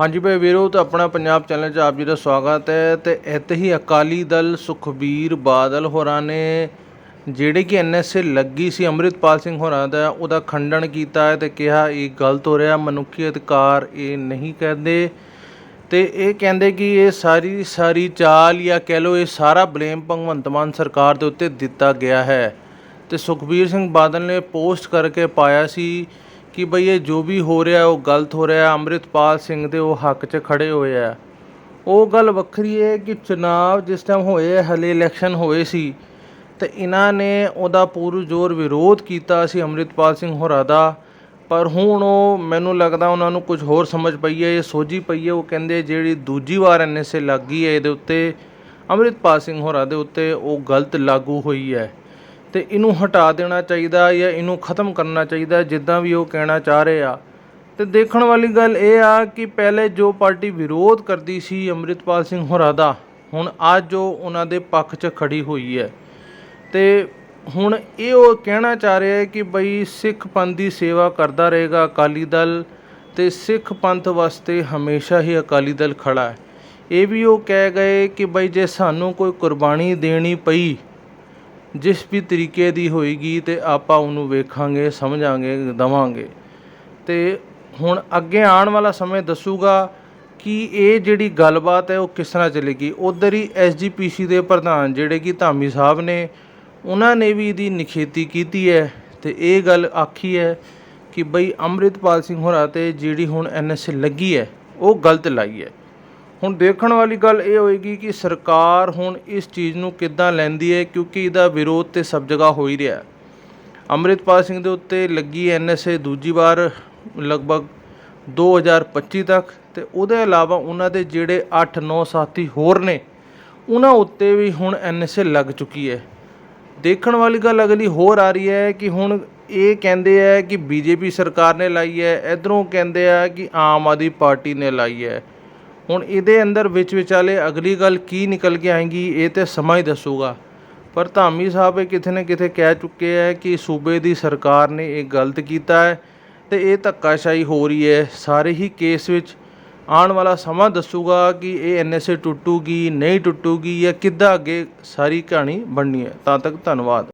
ਹਾਂਜੀ ਭਾਈ ਵੀਰੋ, ਤਾਂ ਆਪਣਾ ਪੰਜਾਬ ਚੈਨਲ 'ਚ ਆਪ ਜੀ ਦਾ ਸਵਾਗਤ ਹੈ ਤੇ ਇੱਥੇ ਹੀ ਅਕਾਲੀ ਦਲ ਸੁਖਬੀਰ ਬਾਦਲ ਹੋਰਾਂ ਨੇ, ਜਿਹੜੇ ਕਿ ਐਨਐਸਏ ਲੱਗੀ ਸੀ, ਅੰਮ੍ਰਿਤਪਾਲ ਸਿੰਘ ਹੋਰਾਂ ਦਾ, ਉਹਦਾ ਖੰਡਨ ਕੀਤਾ ਹੈ ਤੇ ਕਿਹਾ ਇਹ ਗਲਤ ਹੋ ਰਿਹਾ, ਮਨੁੱਖੀ ਅਧਿਕਾਰ ਇਹ ਨਹੀਂ ਕਹਿੰਦੇ। ਤੇ ਇਹ ਕਹਿੰਦੇ ਕਿ ਇਹ ਸਾਰੀ ਸਾਰੀ ਚਾਲ ਜਾਂ ਕਹਿ ਲਓ ਇਹ ਸਾਰਾ ਬਲੇਮ ਭਗਵੰਤ ਮਾਨ ਸਰਕਾਰ ਦੇ ਉੱਤੇ ਦਿੱਤਾ ਗਿਆ ਹੈ। ਤੇ ਸੁਖਬੀਰ ਸਿੰਘ ਬਾਦਲ ਨੇ ਪੋਸਟ ਕਰਕੇ ਪਾਇਆ ਸੀ ਕਿ ਬਈ ਇਹ ਜੋ ਵੀ ਹੋ ਰਿਹਾ, ਉਹ ਗਲਤ ਹੋ ਰਿਹਾ, ਅੰਮ੍ਰਿਤਪਾਲ ਸਿੰਘ ਦੇ ਉਹ ਹੱਕ 'ਚ ਖੜੇ ਹੋਏ ਆ। ਉਹ ਗੱਲ ਵੱਖਰੀ ਹੈ ਕਿ ਚੁਣਾਵ ਜਿਸ ਟਾਈਮ ਹੋਏ ਹਲੇ ਇਲੈਕਸ਼ਨ ਹੋਏ ਸੀ, ਤੇ ਇਹਨਾਂ ਨੇ ਉਹਦਾ ਪੂਰ ਜ਼ੋਰ ਵਿਰੋਧ ਕੀਤਾ ਸੀ ਅੰਮ੍ਰਿਤਪਾਲ ਸਿੰਘ ਹੋਰਾਂ ਦਾ। ਪਰ ਹੁਣ ਉਹ, ਮੈਨੂੰ ਲੱਗਦਾ ਉਹਨਾਂ ਨੂੰ ਕੁਝ ਹੋਰ ਸਮਝ ਪਈ ਹੈ, ਇਹ ਸੋਝੀ ਪਈ ਹੈ, ਉਹ ਕਹਿੰਦੇ ਜਿਹੜੀ ਦੂਜੀ ਵਾਰ ਐਨਐਸਏ ਲੱਗੀ ਹੈ ਇਹਦੇ ਉੱਤੇ, ਅੰਮ੍ਰਿਤਪਾਲ ਸਿੰਘ ਹੋਰਾਂ ਦੇ ਉੱਤੇ ਉਹ ਗਲਤ ਲਾਗੂ ਹੋਈ ਹੈ। ਅਤੇ ਇਹਨੂੰ ਹਟਾ ਦੇਣਾ ਚਾਹੀਦਾ ਜਾਂ ਇਹਨੂੰ ਖਤਮ ਕਰਨਾ ਚਾਹੀਦਾ, ਜਿੱਦਾਂ ਵੀ ਉਹ ਕਹਿਣਾ ਚਾਹ ਰਹੇ ਆ। ਅਤੇ ਦੇਖਣ ਵਾਲੀ ਗੱਲ ਇਹ ਆ ਕਿ ਪਹਿਲੇ ਜੋ ਪਾਰਟੀ ਵਿਰੋਧ ਕਰਦੀ ਸੀ ਅੰਮ੍ਰਿਤਪਾਲ ਸਿੰਘ ਹੋਰਾਂ ਦਾ, ਹੁਣ ਅੱਜ ਉਹ ਉਹਨਾਂ ਦੇ ਪੱਖ 'ਚ ਖੜੀ ਹੋਈ ਹੈ। ਤੇ ਹੁਣ ਇਹ ਉਹ ਕਹਿਣਾ ਚਾਹ ਰਿਹਾ ਹੈ ਕਿ ਬਈ ਸਿੱਖ ਪੰਥ ਦੀ ਸੇਵਾ ਕਰਦਾ ਰਹੇਗਾ ਅਕਾਲੀ ਦਲ ਤੇ ਸਿੱਖ ਪੰਥ ਵਾਸਤੇ ਹਮੇਸ਼ਾ ਹੀ ਅਕਾਲੀ ਦਲ ਖੜਾ ਹੈ। ਇਹ ਵੀ ਉਹ ਕਹਿ ਗਏ ਕਿ ਬਈ ਜੇ ਸਾਨੂੰ ਕੋਈ ਕੁਰਬਾਨੀ ਦੇਣੀ ਪਈ ਜਿਸ ਵੀ ਤਰੀਕੇ ਦੀ ਹੋਏਗੀ ਅਤੇ ਆਪਾਂ ਉਹਨੂੰ ਵੇਖਾਂਗੇ, ਸਮਝਾਂਗੇ, ਦੇਵਾਂਗੇ। ਅਤੇ ਹੁਣ ਅੱਗੇ ਆਉਣ ਵਾਲਾ ਸਮੇਂ ਦੱਸੂਗਾ ਕਿ ਇਹ ਜਿਹੜੀ ਗੱਲਬਾਤ ਹੈ ਉਹ ਕਿਸ ਤਰ੍ਹਾਂ ਚੱਲੇਗੀ। ਉਧਰ ਹੀ ਐਸਜੀਪੀਸੀ ਦੇ ਪ੍ਰਧਾਨ ਜਿਹੜੇ ਕਿ ਧਾਮੀ ਸਾਹਿਬ ਨੇ, ਉਹਨਾਂ ਨੇ ਵੀ ਇਹਦੀ ਨਿਖੇਧੀ ਕੀਤੀ ਹੈ ਤੇ ਇਹ ਗੱਲ ਆਖੀ ਹੈ ਕਿ ਬਈ ਅੰਮ੍ਰਿਤਪਾਲ ਸਿੰਘ ਹੋਰਾਂ ਤੇ ਜਿਹੜੀ ਹੁਣ ਐਨਐਸਏ ਲੱਗੀ ਹੈ, ਉਹ ਗਲਤ ਲਾਈ ਹੈ। ਹੁਣ ਦੇਖਣ ਵਾਲੀ ਗੱਲ ਇਹ ਹੋਏਗੀ ਕਿ ਸਰਕਾਰ ਹੁਣ ਇਸ ਚੀਜ਼ ਨੂੰ ਕਿੱਦਾਂ ਲੈਂਦੀ ਹੈ, ਕਿਉਂਕਿ ਇਹਦਾ ਵਿਰੋਧ ਤੇ ਸਭ ਜਗ੍ਹਾ ਹੋ ਹੀ ਰਿਹਾ ਹੈ। ਅੰਮ੍ਰਿਤਪਾਲ ਸਿੰਘ ਦੇ ਉੱਤੇ ਲੱਗੀ ਐਨਐਸਏ ਦੂਜੀ ਵਾਰ, ਲਗਭਗ 2025 ਤੱਕ, ਤੇ ਉਹਦੇ ਇਲਾਵਾ ਉਹਨਾਂ ਦੇ ਜਿਹੜੇ 8-9 ਸਾਥੀ ਹੋਰ ਨੇ, ਉਹਨਾਂ ਉੱਤੇ ਵੀ ਹੁਣ ਐਨਐਸਏ ਲੱਗ ਚੁੱਕੀ ਹੈ। ਦੇਖਣ ਵਾਲੀ ਗੱਲ ਅਗਲੀ ਹੋਰ ਆ ਰਹੀ ਹੈ ਕਿ ਹੁਣ ਇਹ ਕਹਿੰਦੇ ਆ ਕਿ ਬੀਜੇਪੀ ਸਰਕਾਰ ਨੇ ਲਾਈ ਹੈ, ਇਧਰੋਂ ਕਹਿੰਦੇ ਆ ਕਿ ਆਮ ਆਦਮੀ ਪਾਰਟੀ ਨੇ ਲਾਈ ਹੈ। ਹੁਣ ਇਹਦੇ ਅੰਦਰ ਵਿੱਚ ਵਿਚਾਲੇ ਅਗਲੀ ਗੱਲ ਕੀ ਨਿਕਲ ਕੇ ਆਏਗੀ, ਇਹ ਤੇ ਸਮਾਂ ਹੀ ਦੱਸੂਗਾ। ਪਰ ਧਾਮੀ ਸਾਹਿਬ ਇਹ ਕਿਤੇ ਨਾ ਕਿਤੇ ਕਹਿ ਚੁੱਕੇ ਹੈ ਕਿ ਸੂਬੇ ਦੀ ਸਰਕਾਰ ਨੇ ਇਹ ਗਲਤ ਕੀਤਾ ਹੈ ਤੇ ਇਹ ਧੱਕਾਸ਼ਾਹੀ ਹੋ ਰਹੀ ਹੈ। ਸਾਰੇ ਹੀ ਕੇਸ ਵਿੱਚ ਆਉਣ ਵਾਲਾ ਸਮਾਂ ਦੱਸੂਗਾ ਕਿ ਇਹ ਐਨਐਸਏ ਟੁੱਟੂਗੀ, ਨਹੀਂ ਟੁੱਟੂਗੀ ਜਾਂ ਕਿੱਦਾਂ ਅੱਗੇ ਸਾਰੀ ਕਹਾਣੀ ਬਣਨੀ ਹੈ। ਤਾਂ ਤੱਕ ਧੰਨਵਾਦ।